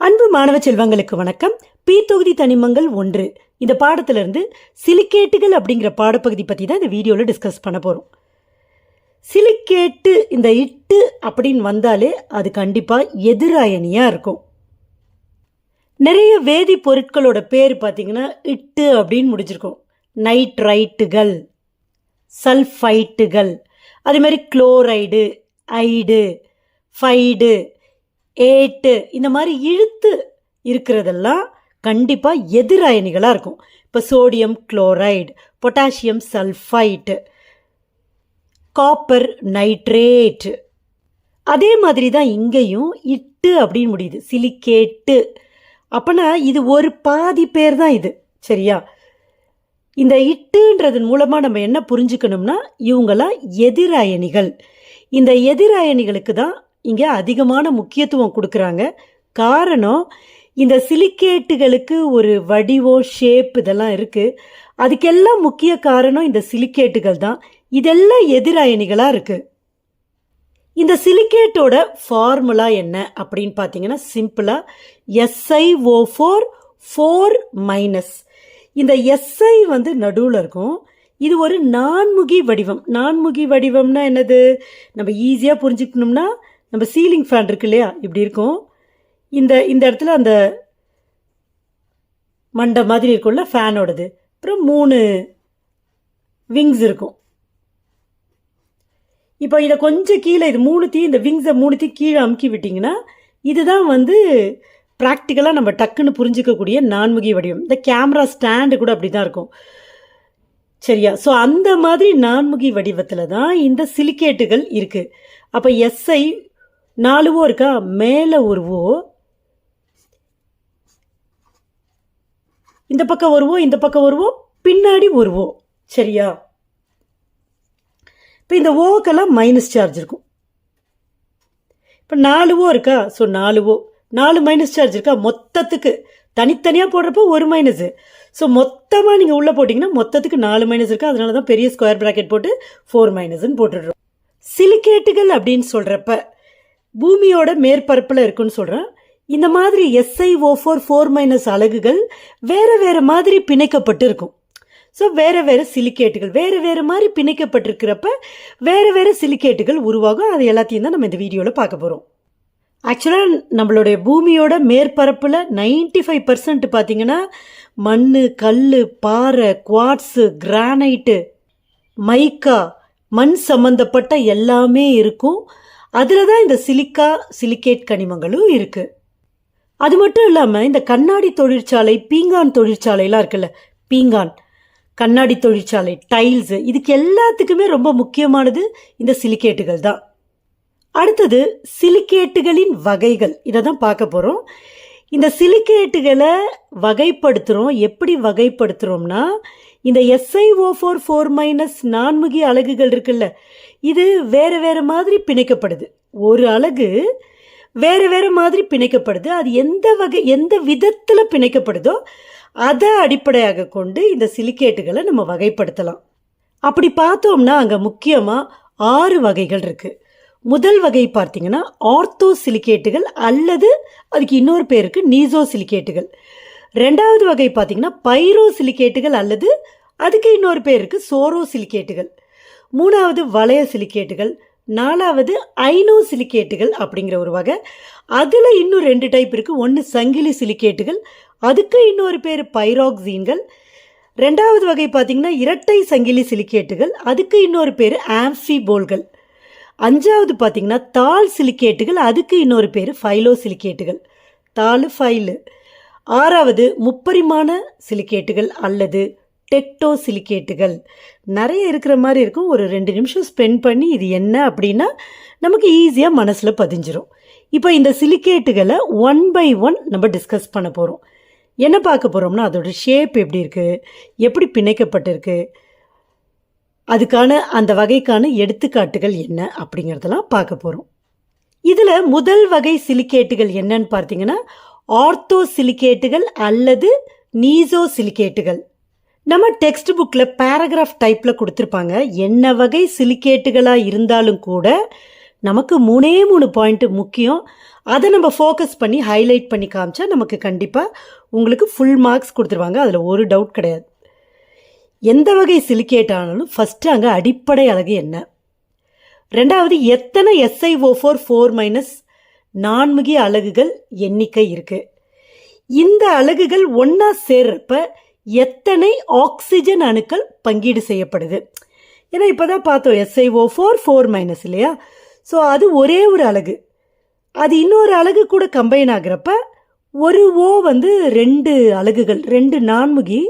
அன்பு மாணவ செல்வங்களுக்கு வணக்கம். பி தொகுதி தனிமங்கள் ஒன்று. இந்த பாடத்திலிருந்து சிலிக்கேட்டுகள் அப்படிங்கிற பாடப்பகுதி பற்றி தான் இந்த வீடியோவில் டிஸ்கஸ் பண்ண போகிறோம் சிலிக்கேட்டு இந்த இட்டு அப்படின்னு வந்தாலே அது கண்டிப்பாக எதிராயணியாக இருக்கும். நிறைய வேதி பொருட்களோட பேர் பார்த்தீங்கன்னா இட்டு அப்படின்னு முடிச்சிருக்கோம். நைட்ரைட்டுகள் சல்ஃபைட்டுகள் அதே மாதிரி குளோரைடு ஐடு ஃபைடு ஏட்டு இந்த மாதிரி இழுத்து இருக்கிறதெல்லாம் கண்டிப்பாக எதிரயனிகளாக இருக்கும். இப்போ sodium chloride potassium sulphite copper nitrate அதே மாதிரி தான் இங்கேயும் இட்டு அப்படின்னு முடியுது. சிலிக்கேட்டு அப்போனா இது ஒரு பாதி பேர் தான் இது சரியா? இந்த இட்டுன்றதன் மூலமாக நம்ம என்ன புரிஞ்சுக்கணும்னா இவங்கெல்லாம் எதிரயனிகள் இந்த எதிரயனிகளுக்கு தான் இங்கே அதிகமான முக்கியத்துவம் கொடுக்குறாங்க. காரணம் இந்த சிலிக்கேட்டுகளுக்கு ஒரு வடிவம் ஷேப் இதெல்லாம் இருக்குது அதுக்கெல்லாம் முக்கிய காரணம் இந்த சிலிக்கேட்டுகள் தான். இதெல்லாம் எதிரயனிகளாக இருக்குது இந்த சிலிக்கேட்டோட ஃபார்முலா என்ன அப்படின்னு பார்த்தீங்கன்னா சிம்பிளாக S I O four four minus இந்த எஸ்ஐ வந்து நடுவில் இருக்கும். இது ஒரு நான்முகி வடிவம். நான்முகி வடிவம்னா என்னது? நம்ம ஈஸியாக புரிஞ்சுக்கணும்னா நம்ம சீலிங் ஃபேன் இருக்கு இல்லையா? இப்படி இருக்கும். இந்த இந்த இடத்துல அந்த மண்டை மாதிரி இருக்கும்ல ஃபேனோடது அப்புறம் மூணு விங்ஸ் இருக்கும். இப்போ இதை கொஞ்சம் கீழே இது மூணுத்தையும் இந்த விங்ஸை மூணுத்தையும் கீழே அமுக்கி விட்டிங்கன்னா இதுதான் வந்து ப்ராக்டிக்கலாக நம்ம டக்குன்னு புரிஞ்சிக்கக்கூடிய நான்முகி வடிவம். இந்த கேமரா ஸ்டாண்டு கூட அப்படி தான் இருக்கும். சரியா? ஸோ அந்த மாதிரி நான்முகி வடிவத்தில் தான் இந்த சிலிக்கேட்டுகள் இருக்குது அப்போ எஸ்ஐ நாலுவோ இருக்கா? மேலே ஒருவோ. இந்த பக்கம் வருவோம் இந்த பக்கம் வருவோம் பின்னாடி வருவோ சரியா? இப்போ இந்த ஓக்கெல்லாம் மைனஸ் சார்ஜ் இருக்கும். இப்போ நாலு ஓ இருக்கா? ஸோ நாலு ஓ நாலு மைனஸ் சார்ஜ் இருக்கா? மொத்தத்துக்கு. தனித்தனியாக போடுறப்போ ஒரு மைனஸு ஸோ மொத்தமாக நீங்கள் உள்ளே போட்டிங்கன்னா மொத்தத்துக்கு நாலு மைனஸ் இருக்குது அதனால தான் பெரிய ஸ்கொயர் ப்ராக்கெட் போட்டு ஃபோர் மைனஸ்ன்னு போட்டுடுறோம். சிலிக்கேட்டுகள் அப்படின்னு சொல்கிறப்ப பூமியோட மேற்பரப்பில் இருக்குன்னு சொல்கிறேன் இந்த மாதிரி எஸ்ஐஓ ஃபோர் ஃபோர் மைனஸ் அலகுகள் வேறு வேறு மாதிரி பிணைக்கப்பட்டு இருக்கும். ஸோ வேறு வேறு சிலிக்கேட்டுகள் வேறு வேறு மாதிரி பிணைக்கப்பட்டிருக்கிறப்ப வேறு வேறு சிலிக்கேட்டுகள் உருவாகும். அது எல்லாத்தையும் தான் நம்ம இந்த வீடியோவில் பார்க்க போகிறோம் ஆக்சுவலாக நம்மளுடைய பூமியோட மேற்பரப்பில் நைன்டி ஃபைவ் பர்சன்ட் பார்த்தீங்கன்னா மண் கல் பாறை குவாட்ஸு கிரானைட்டு மைக்கா மண் சம்மந்தப்பட்ட எல்லாமே இருக்கும். அதில் தான் இந்த சிலிக்கா சிலிக்கேட் கனிமங்களும் இருக்குது அது மட்டும் இல்லாமல் இந்த கண்ணாடி தொழிற்சாலை பீங்கான் தொழிற்சாலைலாம் இருக்குல்ல பீங்கான் கண்ணாடி தொழிற்சாலை டைல்ஸு இதுக்கு எல்லாத்துக்குமே ரொம்ப முக்கியமானது இந்த சிலிக்கேட்டுகள் தான். அடுத்தது சிலிக்கேட்டுகளின் வகைகள் இதை தான் பார்க்க போகிறோம் இந்த சிலிக்கேட்டுகளை வகைப்படுத்துகிறோம் எப்படி வகைப்படுத்துகிறோம்னா இந்த S I O four four minus நான்முகி அலகுகள் இருக்குல்ல இது வேறு வேறு மாதிரி பிணைக்கப்படுது. ஒரு அலகு வேறு வேறு மாதிரி பிணைக்கப்படுது. அது எந்த வகை எந்த விதத்தில் பிணைக்கப்படுதோ அதை அடிப்படையாக கொண்டு இந்த சிலிக்கேட்டுகளை நம்ம வகைப்படுத்தலாம். அப்படி பார்த்தோம்னா அங்கே முக்கியமாக ஆறு வகைகள் இருக்குது முதல் வகை பார்த்தீங்கன்னா ஆர்த்தோ சிலிக்கேட்டுகள் அல்லது அதுக்கு இன்னொரு பேருக்கு நீசோ சிலிக்கேட்டுகள் ரெண்டாவது வகை பார்த்தீங்கன்னா பைரோ சிலிக்கேட்டுகள் அல்லது அதுக்கு இன்னொரு பேருக்கு சோரோ சிலிக்கேட்டுகள் மூணாவது வளைய சிலிக்கேட்டுகள் நாலாவது ஐனோ சிலிக்கேட்டுகள் அப்படிங்கிற ஒரு வகை. அதில் இன்னும் ரெண்டு டைப் இருக்குது ஒன்று சங்கிலி சிலிக்கேட்டுகள் அதுக்கு இன்னொரு பேர் பைராக்சீன்கள். ரெண்டாவது வகை பார்த்திங்கன்னா இரட்டை சங்கிலி சிலிக்கேட்டுகள் அதுக்கு இன்னொரு பேர் ஆம்ஃபிபோல்கள். அஞ்சாவது பார்த்திங்கன்னா தாள் சிலிக்கேட்டுகள் அதுக்கு இன்னொரு பேர் ஃபைலோ சிலிக்கேட்டுகள். தாள் ஃபைலு. ஆறாவது முப்பரிமாண சிலிக்கேட்டுகள் அல்லது டெக்டோ சிலிக்கேட்டுகள் நிறைய இருக்கிற மாதிரி இருக்கும். ஒரு ரெண்டு நிமிஷம் ஸ்பெண்ட் பண்ணி இது என்ன அப்படின்னா நமக்கு ஈஸியாக மனசில் பதிஞ்சிரும். இப்போ இந்த சிலிக்கேட்டுகளை ஒன் பை ஒன் நம்ம டிஸ்கஸ் பண்ண போகிறோம் என்ன பார்க்க போகிறோம்னா அதோட ஷேப் எப்படி இருக்குது எப்படி பிணைக்கப்பட்டிருக்கு? அதுக்கான அந்த வகைக்கான எடுத்துக்காட்டுகள் என்ன அப்படிங்கிறதெல்லாம் பார்க்க போகிறோம் இதில் முதல் வகை சிலிக்கேட்டுகள் என்னன்னு பார்த்தீங்கன்னா ஆர்த்தோ சிலிக்கேட்டுகள் அல்லது நீசோ சிலிக்கேட்டுகள் நம்ம டெக்ஸ்ட் புக்கில் பேராகிராஃப் டைப்பில் கொடுத்துருப்பாங்க. என்ன வகை சிலிக்கேட்டுகளாக இருந்தாலும் கூட நமக்கு மூணே மூணு பாயிண்ட்டு முக்கியம். அதை நம்ம ஃபோக்கஸ் பண்ணி ஹைலைட் பண்ணி காமிச்சா நமக்கு கண்டிப்பாக உங்களுக்கு ஃபுல் மார்க்ஸ் கொடுத்துருவாங்க. அதில் ஒரு டவுட் கிடையாது. எந்த வகை சிலிக்கேட் ஆனாலும் ஃபஸ்ட்டு அங்கே அடிப்படை அழகு என்ன? ரெண்டாவது எத்தனை S I O four four minus நான்முகி அலகுகள் எண்ணிக்கை இருக்குது இந்த அலகுகள் ஒன்றா சேர்றப்ப எத்தனை ஆக்சிஜன் அணுக்கள் பங்கீடு செய்யப்படுது? ஏன்னா இப்போ தான் பார்த்தோம் S I O four four minus இல்லையா? ஸோ அது ஒரே ஒரு அலகு. அது இன்னொரு அலகு கூட கம்பைன் ஆகுறப்ப ஒரு ஓ வந்து ரெண்டு அலகுகள் ரெண்டு நான்முகி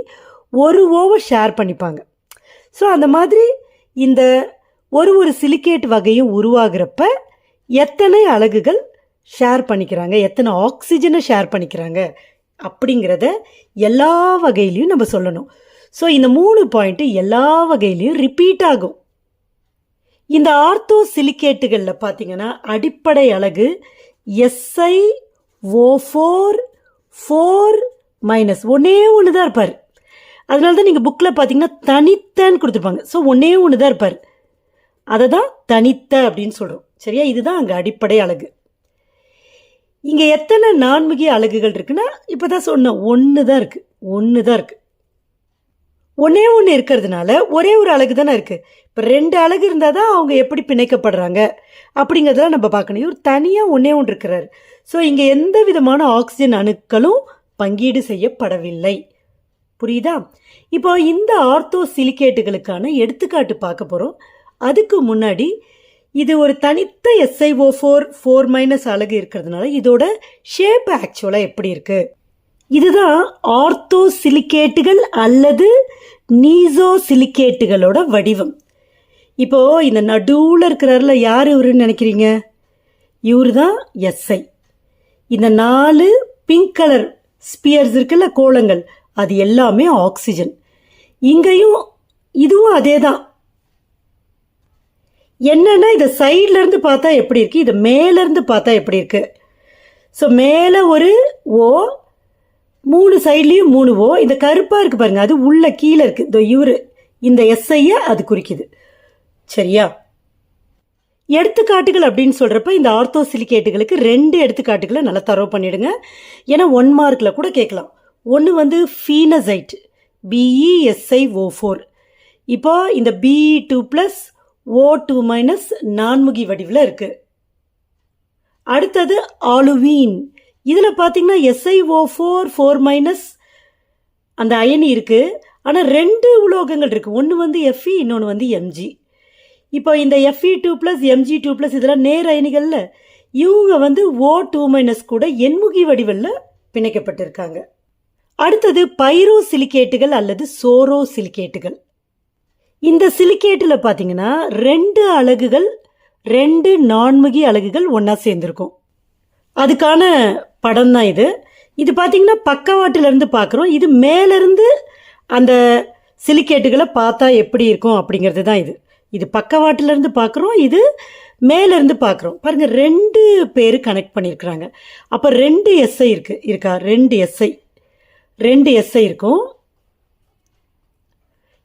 ஒரு ஓவை ஷேர் பண்ணிப்பாங்க. ஸோ அந்த மாதிரி இந்த ஒரு ஒரு சிலிக்கேட் வகையும் உருவாகிறப்ப எத்தனை அலகுகள் ஷேர் பண்ணிக்கிறாங்க? எத்தனை ஆக்சிஜனை ஷேர் பண்ணிக்கிறாங்க? அப்படிங்கிறத எல்லா வகையிலையும் நம்ம சொல்லணும். ஸோ இந்த மூணு பாயிண்ட்டு எல்லா வகையிலையும் ரிப்பீட் ஆகும். இந்த ஆர்த்தோ சிலிக்கேட்டுகளில் பார்த்தீங்கன்னா அடிப்படை அலகு S I O four four minus ஒன்றே ஒன்று தான் இருப்பார். அதனால தான் நீங்கள் புக்கில் பார்த்தீங்கன்னா தனித்தன்னு கொடுத்துருப்பாங்க. ஸோ ஒன்றே ஒன்று தான் இருப்பார். அதை தான் தனித்த அப்படின்னு சொல்கிறோம் சரியா? இதுதான் அங்கே அடிப்படை அழகு இங்கே எத்தனை நான்முகி அலகுகள் இருக்குன்னா இப்போ தான் சொன்னேன் ஒன்று தான் இருக்குது ஒன்று தான் இருக்குது ஒன்றே ஒன்று இருக்கிறதுனால ஒரே ஒரு அழகு தானே இருக்குது இப்போ ரெண்டு அழகு இருந்தால் தான் அவங்க எப்படி பிணைக்கப்படுறாங்க அப்படிங்கிறதெல்லாம் நம்ம பார்க்கணும். இவர் தனியாக ஒன்றே ஒன்று இருக்கிறார். ஸோ இங்கே எந்த விதமான ஆக்சிஜன் அணுக்களும் பங்கீடு செய்யப்படவில்லை. புரியுதா? இப்போ இந்த ஆர்த்தோ சிலிக்கேட்டுகளுக்கான எடுத்துக்காட்டு பார்க்க போகிறோம் அதுக்கு முன்னாடி இது ஒரு தனித்த எஸ்ஐஓ ஃபோர் ஃபோர் மைனஸ் அழகு இருக்கிறதுனால இதோட ஷேப் ஆக்சுவலாக எப்படி இருக்கு? இதுதான் ஆர்த்தோ சிலிக்கேட்டுகள் அல்லது நீசோ சிலிக்கேட்டுகளோட வடிவம். இப்போ இந்த நடுவில் இருக்கிறாரில் யார் இவருன்னு நினைக்கிறீங்க? இவர் தான் எஸ்ஐ இந்த நாலு பிங்க் கலர் ஸ்பியர்ஸ் இருக்குல்ல கோலங்கள் அது எல்லாமே ஆக்சிஜன் இங்கேயும் இதுவும் அதே தான் என்னென்னா இதை சைட்லேருந்து பார்த்தா எப்படி இருக்குது இதை மேலேருந்து பார்த்தா எப்படி இருக்குது ஸோ மேலே ஒரு ஓ மூணு சைட்லேயும் மூணு ஓ இந்த கருப்பாக இருக்குது பாருங்கள் அது உள்ளே கீழே இருக்குது இந்த இவரு இந்த எஸ்ஐயை அது குறிக்குது. சரியா? எடுத்துக்காட்டுகள் அப்படின்னு சொல்கிறப்ப இந்த ஆர்த்தோ சிலிக்கேட்டுகளுக்கு ரெண்டு எடுத்துக்காட்டுகளை நல்லா தரவு பண்ணிவிடுங்க ஏன்னா ஒன் மார்க்கில் கூட கேட்கலாம். ஒன்று வந்து ஃபீனசைட் பிஇஎஸ்ஐ ஓ ஃபோர் இப்போ இந்த B E two plus O two minus நான்முகி வடிவில் இருக்குது அடுத்தது ஆலுவீன். இதில் பார்த்தீங்கன்னா ஓ ஃபோர் ஃபோர் மைனஸ் அந்த அயனி இருக்குது ஆனால் ரெண்டு உலோகங்கள் இருக்குது ஒன்று வந்து எஃப்இ இன்னொன்று வந்து எம்ஜி இப்போ இந்த F E two plus M G two plus இதெல்லாம் நேர் அயனிகளில் இவங்க வந்து ஓ டூ மைனஸ் கூட எண்முகி வடிவில் பிணைக்கப்பட்டிருக்காங்க. அடுத்தது பைரோ சிலிக்கேட்டுகள் அல்லது சோரோ சிலிக்கேட்டுகள் இந்த சிலிக்கேட்டில் பார்த்தீங்கன்னா ரெண்டு அலகுகள் ரெண்டு நான்முகி அலகுகள் ஒன்றா சேர்ந்துருக்கும். அதுக்கான படம் தான் இது. இது பார்த்தீங்கன்னா பக்கவாட்டிலேருந்து பார்க்குறோம் இது மேலேருந்து அந்த சிலிக்கேட்டுகளை பார்த்தா எப்படி இருக்கும் அப்படிங்கிறது தான் இது. இது பக்கவாட்டிலேருந்து பார்க்குறோம் இது மேலேருந்து பார்க்குறோம் பாருங்கள் ரெண்டு பேர் கனெக்ட் பண்ணியிருக்கிறாங்க அப்போ ரெண்டு எஸ்ஐ இருக்குது இருக்கா ரெண்டு எஸ்ஐ ரெண்டு எஸ்ஐ இருக்கும்.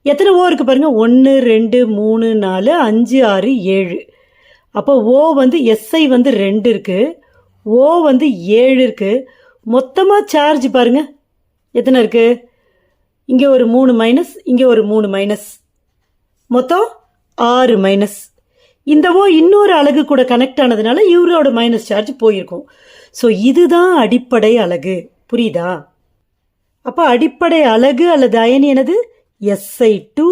எத்தனை ஓ இருக்குது பாருங்கள் ஒன்று ரெண்டு மூணு நாலு அஞ்சு ஆறு ஏழு. அப்போ ஓ வந்து எஸ்ஐ வந்து ரெண்டு இருக்குது ஓ வந்து ஏழு இருக்குது மொத்தமாக சார்ஜ் பாருங்க. எத்தனை இருக்குது இங்கே ஒரு மூணு மைனஸ் இங்கே ஒரு மூணு மைனஸ் மொத்தம் ஆறு மைனஸ் இந்த ஓ இன்னொரு அழகு கூட கனெக்ட் ஆனதுனால இவரோட மைனஸ் சார்ஜ் போயிருக்கும். ஸோ இதுதான் அடிப்படை அழகு புரியுதா? அப்போ அடிப்படை அழகு அல்லது அயன் எனது S I two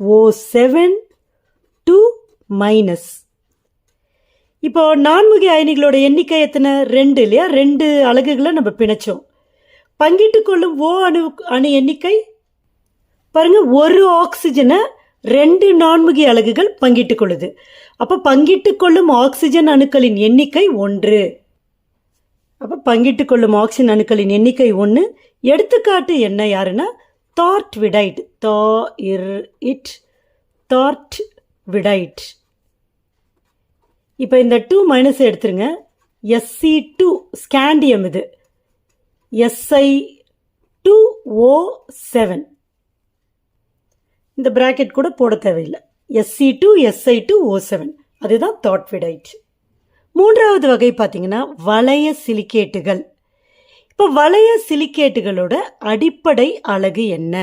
O seven two minus இப்போ நான்முகி அயனிகளோட எண்ணிக்கை எத்தனை? ரெண்டு இல்லையா? ரெண்டு அலகுகளை நம்ம பிணைச்சோம். பங்கிட்டு கொள்ளும் ஓ அணு அணு எண்ணிக்கை பாருங்க ஒரு ஆக்சிஜனை ரெண்டு நான்முகி அலகுகள் பங்கிட்டு கொள்ளுது. அப்போ பங்கிட்டு கொள்ளும் ஆக்சிஜன் அணுக்களின் எண்ணிக்கை ஒன்று. அப்போ பங்கிட்டு கொள்ளும் ஆக்சிஜன் அணுக்களின் எண்ணிக்கை ஒன்று எடுத்துக்காட்டு என்ன யாருன்னா தார்ட் விடைட் தா இர் இட் தார்ட் விடைட் இப்போ இந்த டூ மைனஸ் எடுத்துருங்க. எஸ்சி டூ ஸ்கேண்டியம் இது. S I two O seven இந்த ப்ராக்கெட் கூட போட தேவையில்லை. S C two S I two O seven அதுதான் தாட் விடைட் மூன்றாவது வகை பார்த்தீங்கன்னா வளைய சிலிக்கேட்டுகள். இப்போ வளைய சிலிக்கேட்டுகளோட அடிப்படை அலகு என்ன?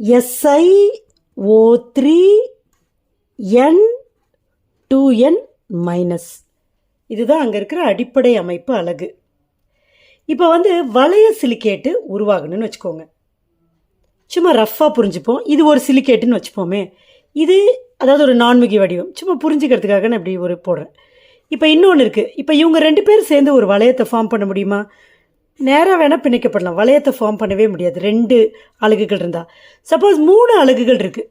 S I O three N two N minus இதுதான் அங்கே இருக்கிற அடிப்படை அமைப்பு அலகு இப்போ வந்து வளைய சிலிக்கேட்டு உருவாகணும்னு வச்சுக்கோங்க. சும்மா ரஃப்பாக புரிஞ்சுப்போம். இது ஒரு சிலிக்கேட்டுன்னு வச்சுப்போமே. இது அதாவது ஒரு நான்முகி வடிவம். சும்மா புரிஞ்சுக்கிறதுக்காக நான் இப்படி ஒரு போடுறேன். இப்போ இன்னொன்று இருக்குது இப்போ இவங்க ரெண்டு பேரும் சேர்ந்து ஒரு வளையத்தை ஃபார்ம் பண்ண முடியுமா? நேராக வேணால் பிணைக்கப்படலாம். வளையத்தை ஃபார்ம் பண்ணவே முடியாது. ரெண்டு அலகுகள் இருந்தால் சப்போஸ் மூணு அலகுகள் இருக்குது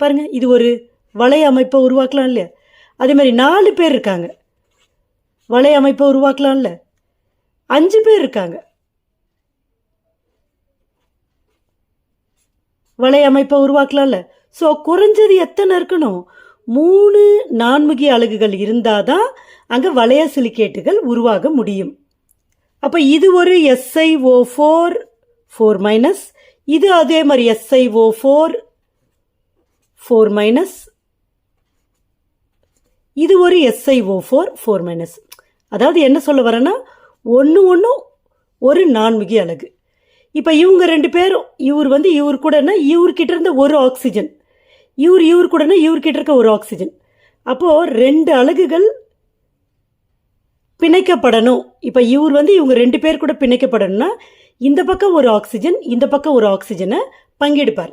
பாருங்கள் இது ஒரு வளைய அமைப்பை உருவாக்கலாம் இல்லையா? அதே மாதிரி நாலு பேர் இருக்காங்க. வளைய அமைப்பை உருவாக்கலாம்ல அஞ்சு பேர் இருக்காங்க. வளைய அமைப்பை உருவாக்கலாம்ல ஸோ குறைஞ்சது எத்தனை இருக்கணும்? மூணு நான்முகி அலகுகள் இருந்தால் தான் அங்கே வளைய சிலிக்கேட்டுகள் உருவாக முடியும். அப்போ இது ஒரு S I O four four minus இது அதே மாதிரி S I O four four minus இது ஒரு S I O four four minus அதாவது என்ன சொல்ல வரேன்னா ஒன்று ஒன்றும் ஒரு நான்முகி அலகு. இப்போ இவங்க ரெண்டு பேரும் இவர் வந்து இவர் கூடனா இவர்கிட்ட இருந்த ஒரு ஆக்சிஜன் இவர் இவர் கூடனா இவர்கிட்ட இருக்க ஒரு ஆக்சிஜன் அப்போது ரெண்டு அலகுகள் பிணைக்கப்படணும். இப்போ இவர் வந்து இவங்க ரெண்டு பேர் கூட பிணைக்கப்படணும்னா இந்த பக்கம் ஒரு ஆக்சிஜன் இந்த பக்கம் ஒரு ஆக்சிஜனை பங்கெடுப்பார்.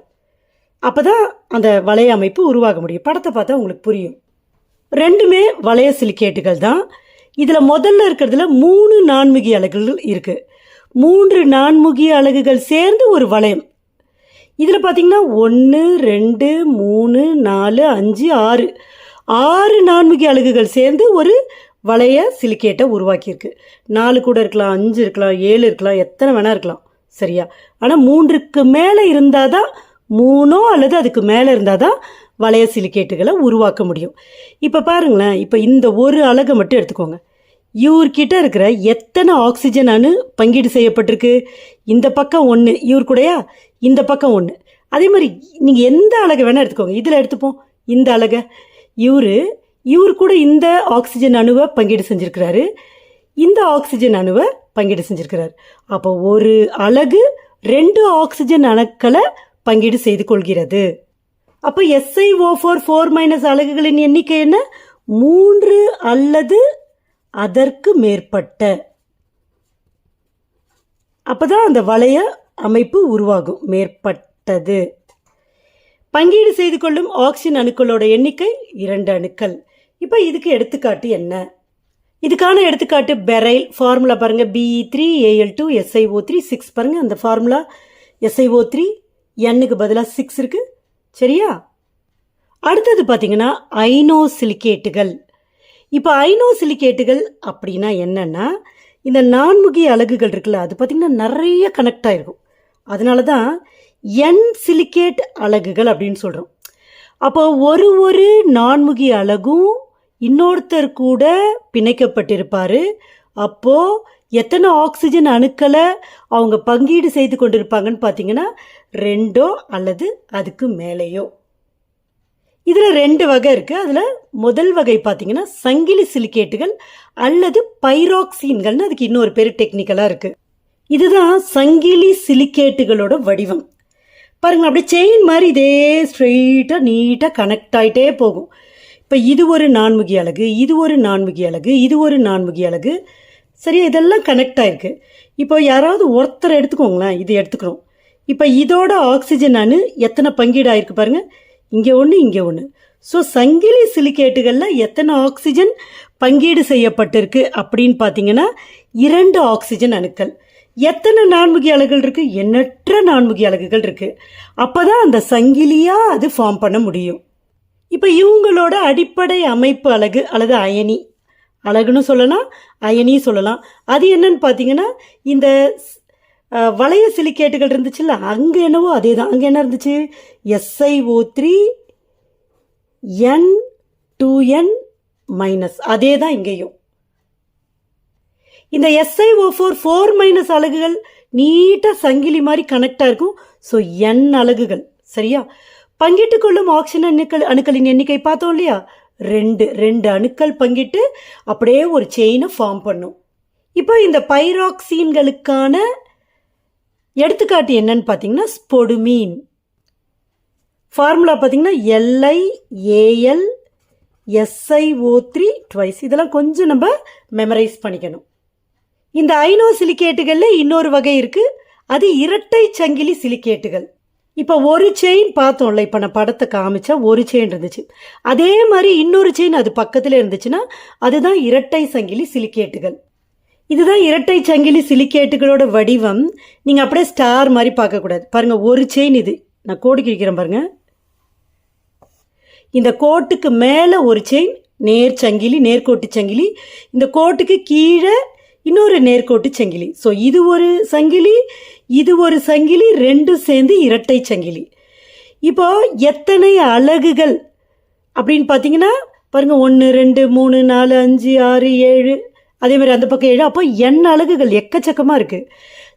அப்போ தான் அந்த வளைய அமைப்பு உருவாக முடியும். படத்தை பார்த்தா உங்களுக்கு புரியும். ரெண்டுமே வளைய சிலிக்கேட்டுகள் தான். இதில் முதல்ல இருக்கிறதுல மூணு நான்முகி அலகுகள் இருக்குது மூன்று நான்முகி அலகுகள் சேர்ந்து ஒரு வளையம். இதில் பார்த்தீங்கன்னா ஒன்று ரெண்டு மூணு நாலு அஞ்சு ஆறு. ஆறு நான்முகி அலகுகள் சேர்ந்து ஒரு வளைய சிலிக்கேட்டை உருவாக்கியிருக்கு. நாலு கூட இருக்கலாம் அஞ்சு இருக்கலாம் ஏழு இருக்கலாம் எத்தனை வேணா இருக்கலாம். சரியா? ஆனால் மூன்றுக்கு மேலே இருந்தால் தான் மூணோ அல்லது அதுக்கு மேலே இருந்தால் தான் வளைய சிலிக்கேட்டுகளை உருவாக்க முடியும். இப்போ பாருங்களேன் இப்போ இந்த ஒரு அலகை மட்டும் எடுத்துக்கோங்க. இவர்கிட்ட இருக்கிற எத்தனை ஆக்சிஜன் அணு பங்கீடு செய்யப்பட்டிருக்கு? இந்த பக்கம் ஒன்று இவர் கூடயா? இந்த பக்கம் ஒன்று அதே மாதிரி நீங்கள் எந்த அலகை வேணால் எடுத்துக்கோங்க. இதில் எடுத்துப்போம். இந்த அலகை. இவர் இவர் கூட இந்த ஆக்சிஜன் அணுவை பங்கீடு செஞ்சுருக்கிறாரு. இந்த ஆக்சிஜன் அணுவை பங்கீடு செஞ்சுருக்கிறார். அப்போ ஒரு அலகு ரெண்டு ஆக்சிஜன் அணுக்களை பங்கீடு செய்து கொள்கிறது. அப்போ S I O four four minus அலகுகளின் எண்ணிக்கை என்ன? மூன்று அல்லது அதற்கு மேற்பட்ட. அப்போதான் அந்த வளைய அமைப்பு உருவாகும். மேற்பட்டது. பங்கீடு செய்து கொள்ளும் ஆக்சிஜன் அணுக்களோட எண்ணிக்கை இரண்டு அணுக்கள். இப்போ இதுக்கு எடுத்துக்காட்டு என்ன? இதுக்கான எடுத்துக்காட்டு பெரைல் ஃபார்முலா பாருங்கள் B E three A L two S I O three six பாருங்கள் அந்த ஃபார்முலா எஸ்ஐஓ த்ரீ எண்ணுக்கு பதிலாக சிக்ஸ் இருக்குது சரியா? அடுத்தது பார்த்தீங்கன்னா ஐனோசிலிகேட்டுகள். இப்போ ஐனோசிலிகேட்டுகள் அப்படின்னா என்னென்னா இந்த நான்முகி அலகுகள் இருக்குல்ல அது பார்த்திங்கன்னா நிறைய கனெக்ட் ஆகிருக்கும் அதனால தான் என் சிலிக்கேட் அலகுகள் அப்படின்னு சொல்கிறோம் அப்போ ஒரு ஒரு நான்முகி அலகும் இன்னொருத்தர் கூட பிணைக்கப்பட்டிருப்பார். அப்போது எத்தனை ஆக்சிஜன் அணுக்களை அவங்க பங்கீடு செய்து கொண்டிருப்பாங்கன்னு பார்த்தீங்கன்னா ரெண்டோ அல்லது அதுக்கு மேலேயோ. இதில் ரெண்டு வகை இருக்குது அதில் முதல் வகை பார்த்தீங்கன்னா சங்கிலி சிலிக்கேட்டுகள் அல்லது பைராக்சீன்கள்னு அதுக்கு இன்னொரு பேர் டெக்னிக்கலாக இருக்குது இதுதான் சங்கிலி சிலிக்கேட்டுகளோட வடிவம். பாருங்கள் அப்படியே செயின் மாதிரி இதே ஸ்ட்ரெயிட்டாக நீட்டாக கனெக்ட் ஆகிட்டே போகும். இப்போ இது ஒரு நான்முகி அழகு இது ஒரு நான்முகி அழகு இது ஒரு நான்முகி அழகு. சரியா? இதெல்லாம் கனெக்ட் ஆகிருக்கு இப்போ யாராவது ஒருத்தர் எடுத்துக்கோங்களேன் இது எடுத்துக்கிறோம். இப்போ இதோட ஆக்சிஜன் அணு எத்தனை பங்கீடு ஆயிருக்கு பாருங்க. இங்கே ஒன்று இங்கே ஒன்று ஸோ சங்கிலி சிலிக்கேட்டுகளில் எத்தனை ஆக்சிஜன் பங்கீடு செய்யப்பட்டிருக்கு அப்படின்னு பார்த்தீங்கன்னா இரண்டு ஆக்சிஜன் அணுக்கள். எத்தனை நான்முகி அலகுகள் இருக்குது எண்ணற்ற நான்முகி அலகுகள் இருக்குது அப்போ தான் அந்த சங்கிலியாக அது ஃபார்ம் பண்ண முடியும். இப்போ இவங்களோட அடிப்படை அமைப்பு அலகு அல்லது அயனி. அழகுன்னு சொல்லலாம் அயனி சொல்லலாம். அது என்னன்னு பார்த்தீங்கன்னா இந்த வளைய சிலிக்கேட்டுகள் இருந்துச்சுல்ல அங்கே என்னவோ அதே தான் அங்கே என்ன இருந்துச்சு? S I O three N two N minus அதே தான் இங்கேயும். இந்த எஸ்ஐஓ ஃபோர் ஃபோர் மைனஸ் அலகுகள் நீட்டாக சங்கிலி மாதிரி கனெக்டாக இருக்கும். ஸோ என் அலகுகள் சரியா? பங்கிட்டு கொள்ளும் ஆக்சிஜன் அணுக்கள் அணுக்களின் எண்ணிக்கை பார்த்தோம் இல்லையா? ரெண்டு ரெண்டு அணுக்கள் பங்கிட்டு அப்படியே ஒரு செயினை ஃபார்ம் பண்ணும். இப்போ இந்த பைராக்சீன்களுக்கான எடுத்துக்காட்டு என்னன்னு பார்த்தீங்கன்னா ஸ்பொடுமீன் ஃபார்முலா பார்த்தீங்கன்னா L I A L S I O three twice இதெல்லாம் கொஞ்சம் நம்ம மெமரைஸ் பண்ணிக்கணும். இந்த ஐனோ சிலிக்கேட்டுகளில் இன்னொரு வகை இருக்குது அது இரட்டை சங்கிலி சிலிக்கேட்டுகள் இப்போ ஒரு செயின் பார்த்தோம்ல இப்போ நான் படத்தை காமிச்சா ஒரு செயின் இருந்துச்சு. அதே மாதிரி இன்னொரு செயின் அது பக்கத்தில் இருந்துச்சுன்னா அதுதான் இரட்டை சங்கிலி சிலிக்கேட்டுகள். இதுதான் இரட்டை சங்கிலி சிலிக்கேட்டுகளோட வடிவம். நீங்கள் அப்படியே ஸ்டார் மாதிரி பார்க்கக்கூடாது பாருங்கள் ஒரு செயின் இது. நான் கோடிக்கு கிழிக்கிறேன் பாருங்கள் இந்த கோட்டுக்கு மேலே ஒரு செயின் நேர் சங்கிலி நேர்கோட்டு சங்கிலி. இந்த கோட்டுக்கு கீழே இன்னொரு நேர்கோட்டு சங்கிலி. ஸோ இது ஒரு சங்கிலி இது ஒரு சங்கிலி ரெண்டும் சேர்ந்து இரட்டை சங்கிலி. இப்போ எத்தனை அலகுகள்? அப்படின்னு பார்த்தீங்கன்னா பாருங்கள் ஒன்று ரெண்டு மூணு நாலு அஞ்சு ஆறு ஏழு அதே மாதிரி அந்த பக்கம் ஏழு. அப்போ எண் அலகுகள் எக்கச்சக்கமாக இருக்குது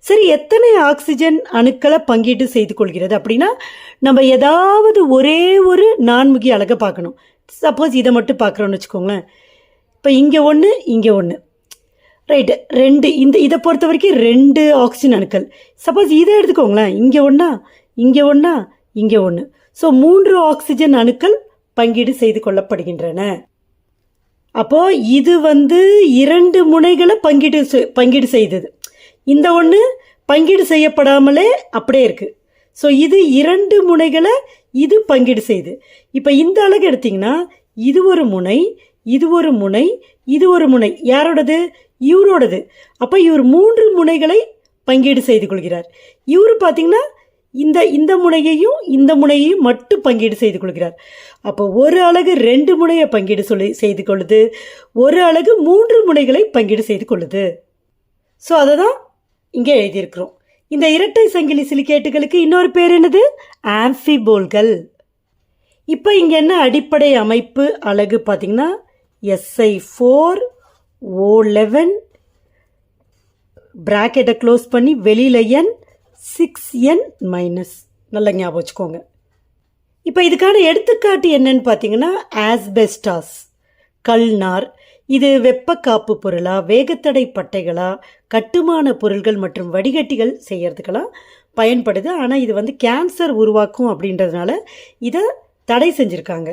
சரி எத்தனை ஆக்சிஜன் அணுக்களை பங்கீட்டு செய்து கொள்கிறது அப்படின்னா நம்ம ஏதாவது ஒரே ஒரு நான்முகி அழகை பார்க்கணும். சப்போஸ் இதை மட்டும் பார்க்குறோன்னு வச்சுக்கோங்களேன். இப்போ இங்கே ஒன்று இங்கே ஒன்று ரைட்டு ரெண்டு இந்த இதை பொறுத்த வரைக்கும் ரெண்டு ஆக்சிஜன் அணுக்கள். சப்போஸ் இதை எடுத்துக்கோங்களேன். இங்கே ஒன்றா இங்கே ஒன்றா இங்கே ஒன்று ஸோ மூன்று ஆக்சிஜன் அணுக்கள் பங்கீடு செய்து கொள்ளப்படுகின்றன. அப்போது இது வந்து இரண்டு முனைகளை பங்கீடு பங்கீடு செய்தது. இந்த ஒன்று பங்கீடு செய்யப்படாமலே அப்படியே இருக்குது ஸோ இது இரண்டு முனைகளை இது பங்கீடு செய்யுது இப்போ இந்த அழகு எடுத்திங்கன்னா இது ஒரு முனை இது ஒரு முனை இது ஒரு முனை. யாரோடது? இவரோடது. அப்போ இவர் மூன்று முனைகளை பங்கீடு செய்து கொள்கிறார். இவர் பார்த்தீங்கன்னா இந்த இந்த முனையையும் இந்த முனையையும் மட்டும் பங்கீடு செய்து கொள்கிறார். அப்போ ஒரு அழகு ரெண்டு முனையை பங்கீடு சொல்லி செய்து கொள்ளுது. ஒரு அழகு மூன்று முனைகளை பங்கீடு செய்து கொள்ளுது. ஸோ அதை தான் இங்கே எழுதியிருக்கிறோம். இந்த இரட்டை சங்கிலி சிலிக்கேட்டுகளுக்கு இன்னொரு பேர் என்னது? ஆம்ஃபிபோல்கள். இப்போ இங்கே என்ன அடிப்படை அமைப்பு அழகு பார்த்தீங்கன்னா S I four O eleven ப்ராக்கெட்டை close பண்ணி வெளியில் என் சிக்ஸ் என் மைனஸ் நல்லா ஞாபகம் வச்சுக்கோங்க. இப்போ இதுக்கான எடுத்துக்காட்டு என்னன்னு பார்த்தீங்கன்னா ஆஸ்பெஸ்டாஸ் கல்நார். இது வெப்ப காப்பு பொருளா வேகத்தடை பட்டைகளா கட்டுமான பொருள்கள் மற்றும் வடிகட்டிகள் செய்யறதுக்கெல்லாம் பயன்படுது. ஆனால் இது வந்து கேன்சர் உருவாக்கும் அப்படின்றதுனால இதை தடை செஞ்சுருக்காங்க.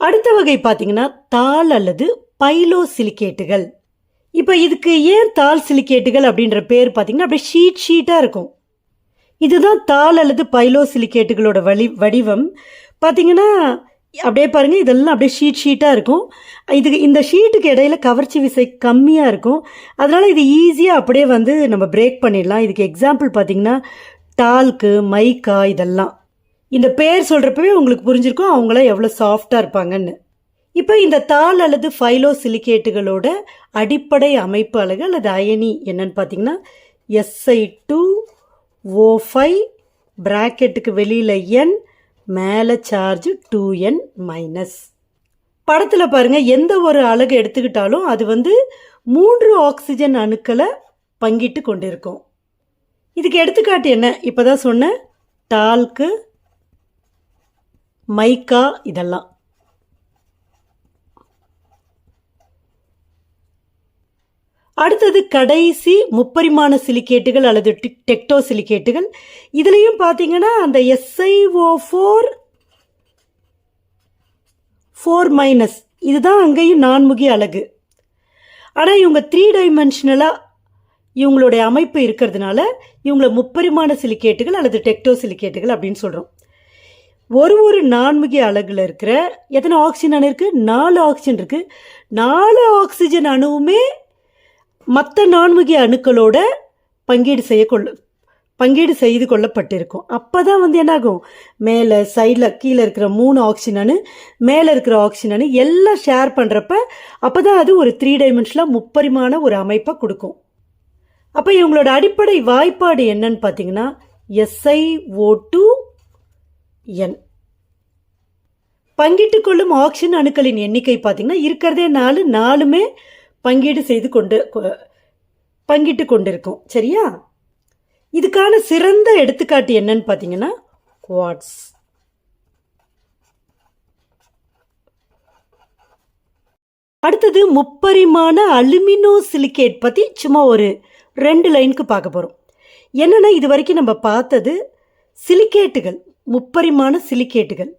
அடுத்த வகை பார்த்தீங்கன்னா தாள் அல்லது பைலோ சிலிக்கேட்டுகள் இப்போ இதுக்கு ஏன் தாள் சிலிக்கேட்டுகள் அப்படின்ற பேர் பார்த்தீங்கன்னா அப்படியே ஷீட் ஷீட்டாக இருக்கும். இதுதான் தாள் அல்லது பைலோ சிலிக்கேட்டுகளோட வழி வடிவம். பார்த்தீங்கன்னா அப்படியே பாருங்கள் இதெல்லாம் அப்படியே ஷீட் ஷீட்டாக இருக்கும். இதுக்கு இந்த ஷீட்டுக்கு இடையில கவர்ச்சி விசை கம்மியாக இருக்கும். அதனால் இது ஈஸியாக அப்படியே வந்து நம்ம பிரேக் பண்ணிடலாம். இதுக்கு எக்ஸாம்பிள் பார்த்தீங்கன்னா டால்க்கு மைக்கா இதெல்லாம். இந்த பேர் சொல்கிறப்பவே உங்களுக்கு புரிஞ்சிருக்கும் அவங்களாம் எவ்வளோ சாஃப்டாக இருப்பாங்கன்னு. இப்போ இந்த தாள் அல்லது ஃபைலோ சிலிக்கேட்டுகளோட அடிப்படை அமைப்பு அலகு அல்லது அயனி என்னன்னு பார்த்தீங்கன்னா S I two O five ப்ராக்கெட்டுக்கு வெளியில் என் மேலே சார்ஜ் டூ என் மைனஸ் படத்தில் பாருங்கள் எந்த ஒரு அலகு எடுத்துக்கிட்டாலும் அது வந்து மூன்று ஆக்சிஜன் அணுக்களை பங்கிட்டு கொண்டிருக்கும். இதுக்கு எடுத்துக்காட்டு என்ன? இப்போ தான் சொன்னேன் டால்க்கு மைக்கா இதெல்லாம். அடுத்தது கடைசி முப்பரிமாண சிலிக்கேட்டுகள் அல்லது டெக்டோ சிலிக்கேட்டுகள் இதுலேயும் பார்த்தீங்கன்னா அந்த எஸ்ஐஓ ஃபோர் ஃபோர் மைனஸ் இதுதான் அங்கேயும் நான்முகி அழகு ஆனால் இவங்க த்ரீ டைமென்ஷனலாக இவங்களுடைய அமைப்பு இருக்கிறதுனால இவங்களை முப்பரிமாண சிலிக்கேட்டுகள் அல்லது டெக்டோ சிலிக்கேட்டுகள் அப்படின்னு சொல்கிறோம் ஒரு ஒரு நான்முகி அழகில் இருக்கிற எத்தனை ஆக்சிஜன் அணு இருக்குது நாலு ஆக்சிஜன் இருக்குது நாலு ஆக்சிஜன் அணுவுமே மற்ற நான்முகி அணுக்களோட பங்கீடு செய்ய கொள்ள பங்கீடு செய்து கொள்ளப்பட்டிருக்கும். அப்போ தான் வந்து என்னாகும்? மேலே சைடில் கீழே இருக்கிற மூணு ஆக்சிஜன் அணு மேலே இருக்கிற ஆக்சிஜன் அணு எல்லாம் ஷேர் பண்ணுறப்ப அப்போ தான் அது ஒரு த்ரீ டைமென்ஷனில் முப்பரிமான ஒரு அமைப்பை கொடுக்கும். அப்போ இவங்களோட அடிப்படை வாய்ப்பாடு என்னன்னு பார்த்தீங்கன்னா எஸ்ஐ ஓ டூ என் பங்கிட்டு கொள்ளும் ஆக்சிஜன் அணுக்களின் எண்ணிக்கை பார்த்தீங்கன்னா இருக்கிறதே நாலு நாலுமே பங்கீடு செய்து கொண்டு கொ- பங்கிட்டு கொண்டிருக்கும். சரியா? இதுக்கான சிறந்த எடுத்துக்காட்டு என்னன்னு பார்த்தீங்கன்னா குவாட்ஸ் அடுத்தது முப்பரிமாண அலுமினோ சிலிகேட் பற்றி சும்மா ஒரு ரெண்டு லைனுக்கு பார்க்க போகிறோம் என்னென்னா இது வரைக்கும் நம்ம பார்த்தது சிலிகேட்டுகள் முப்பரிமாண சிலிக்கேட்டுகள்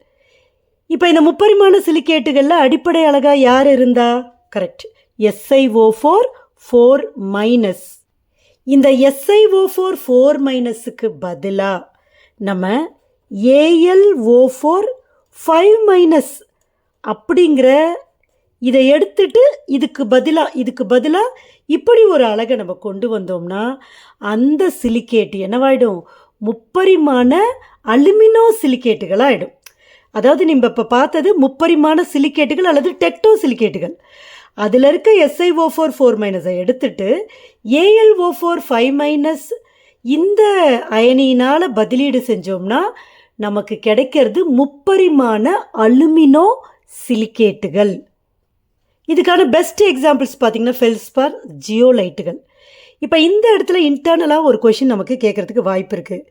இப்போ இந்த முப்பரிமாண சிலிக்கேட்டுகளில் அடிப்படை அழகாக யார் இருந்தா? Correct SIO four four minus இந்த எஸ்ஐஓ ஃபோர் ஃபோர் மைனஸுக்கு பதிலாக நம்ம ஏஎல்ஓ ஃபோர் ஃபைவ் மைனஸ் அப்படிங்கிற இதை எடுத்துட்டு இதுக்கு பதிலாக இதுக்கு பதிலாக இப்படி ஒரு அழகை நம்ம கொண்டு வந்தோம்னா அந்த சிலிக்கேட்டு என்னவாயிடும்? முப்பரிமாண அலுமினோ சிலிக்கேட்டுகள் ஆகிடும் அதாவது நம்ம இப்போ பார்த்தது முப்பரிமாண சிலிக்கேட்டுகள் அல்லது டெக்டோ சிலிக்கேட்டுகள் அதில் இருக்க எஸ்ஐஓ ஃபோர் ஃபோர் மைனஸை எடுத்துட்டு ஏஎல்ஓ ஃபோர் ஃபைவ் மைனஸ் இந்த அயனியினால் பதிலீடு செஞ்சோம்னா நமக்கு கிடைக்கிறது முப்பரிமாண அலுமினோ சிலிக்கேட்டுகள் இதுக்கான பெஸ்ட் எக்ஸாம்பிள்ஸ் பார்த்தீங்கன்னா ஃபெல்ஸ்பார் ஜியோலைட்டுகள் இப்போ இந்த இடத்துல இன்டர்னலாக ஒரு கொஷின் நமக்கு கேட்குறதுக்கு வாய்ப்பு இருக்குது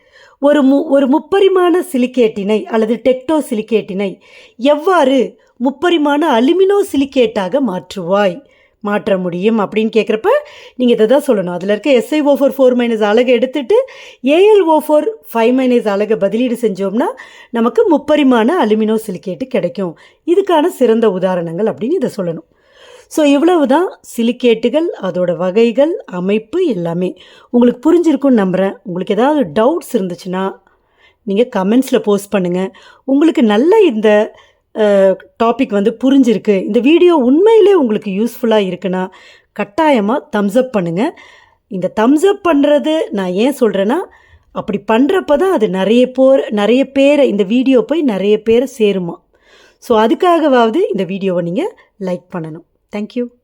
ஒரு மு ஒரு முப்பரிமாண சிலிக்கேட்டினை அல்லது டெக்டோ சிலிக்கேட்டினை எவ்வாறு முப்பரிமாண அலுமினோ சிலிக்கேட்டாக மாற்றுவாய்? மாற்ற முடியும் அப்படின்னு கேட்குறப்ப நீங்கள் இதை தான் சொல்லணும். அதில் இருக்க எஸ்ஐ ஃபோர் ஃபோர் மைனஸ் அழகை எடுத்துட்டு ஏஎல் ஃபோர் ஃபைவ் மைனஸ் அழகை பதிலீடு செஞ்சோம்னா நமக்கு முப்பரிமாண அலுமினோ சிலிக்கேட்டு கிடைக்கும். இதுக்கான சிறந்த உதாரணங்கள் அப்படின்னு இதை சொல்லணும். ஸோ இவ்வளவு தான் சிலிக்கேட்டுகள் அதோட வகைகள் அமைப்பு எல்லாமே. உங்களுக்கு புரிஞ்சிருக்கும்னு நம்புகிறேன் உங்களுக்கு ஏதாவது டவுட்ஸ் இருந்துச்சுன்னா நீங்கள் கமெண்ட்ஸில் போஸ்ட் பண்ணுங்கள் உங்களுக்கு நல்ல இந்த டாபிக் வந்து புரிஞ்சிருக்கு. இந்த வீடியோ உண்மையிலே உங்களுக்கு யூஸ்ஃபுல்லாக இருக்குன்னா கட்டாயமாக தம்ஸ்அப் பண்ணுங்கள் இந்த தம்ஸ்அப் பண்ணுறது நான் ஏன் சொல்கிறேன்னா அப்படி பண்ணுறப்ப தான் அது நிறைய பேர் நிறைய பேரை இந்த வீடியோ போய் நிறைய பேரை சேருமா. ஸோ அதுக்காகவாவது இந்த வீடியோவை நீங்கள் லைக் பண்ணணும். Thank you.